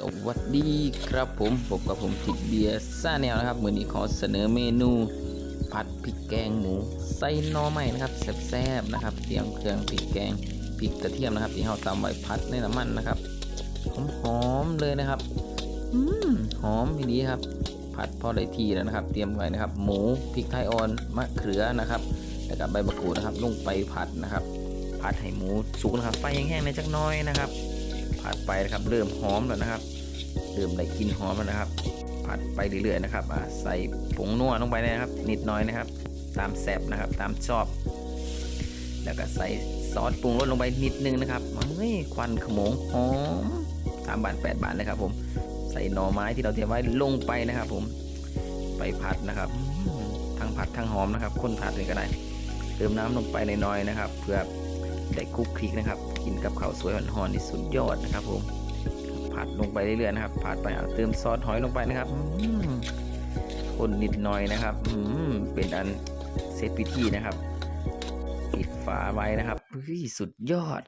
สวัสดีครับผมพบกับผมทิดเบียร์ซ่าแนวนะครับมือนี้ขอเสนอเมนู ผัดพริกแกงหมูใส่น่อไม้นะครับแซ่บๆนะครับ เตรียมเครื่องพริกแกงพริกกระเทียมนะครับที่เราตำไว้ผัดในน้ำมันนะครับหอมๆเลยนะครับอืมหอมทีนี้ครับ ผัดพอได้ที่แล้วนะครับ เตรียมไว้นะครับ หมูพริกไทยอ่อนมะเขือนะครับแล้วก็ใบมะกรูดนะครับ ลงไปผัดนะครับ ผัดให้หมูสุกนะครับไฟแห้งๆในอยจักน้อยนะครับ ผัดไปนะครับ เริ่มหอมแล้วนะครับ เริ่มได้กลิ่นหอมแล้วนะครับ ผัดไปเรื่อยๆนะครับใส่ผงนัวลงไปนะครับ นิดน้อยนะครับ ตามแซบนะครับ ตามชอบ แล้วก็ใส่ซอสปรุงรสลงไปนิดนึงนะครับเฮ้ยควันขโมงหอมสามบาทแปดบาทเลยครับ ผม ใส่หน่อไม้ที่เราเตรียมไว้ลงไปนะครับ ผม ไปผัดนะครับ ทั้งผัดทั้งหอมนะครับ คนผัดเลยก็ได้ เติมน้ำลงไปน้อยๆนะครับ เพื่อ ได้คุกคลิกนะครับ กินกับข้าวสวยหอนๆนี่สุดยอดนะครับผมผัดลงไปเรื่อยๆนะครับผัดไปเติมซอสหอยลงไปนะครับคนนิดหน่อยนะครับอืเป็นอันเซตพิธีนะครับ ปิดฝาไว้นะครับสุดยอด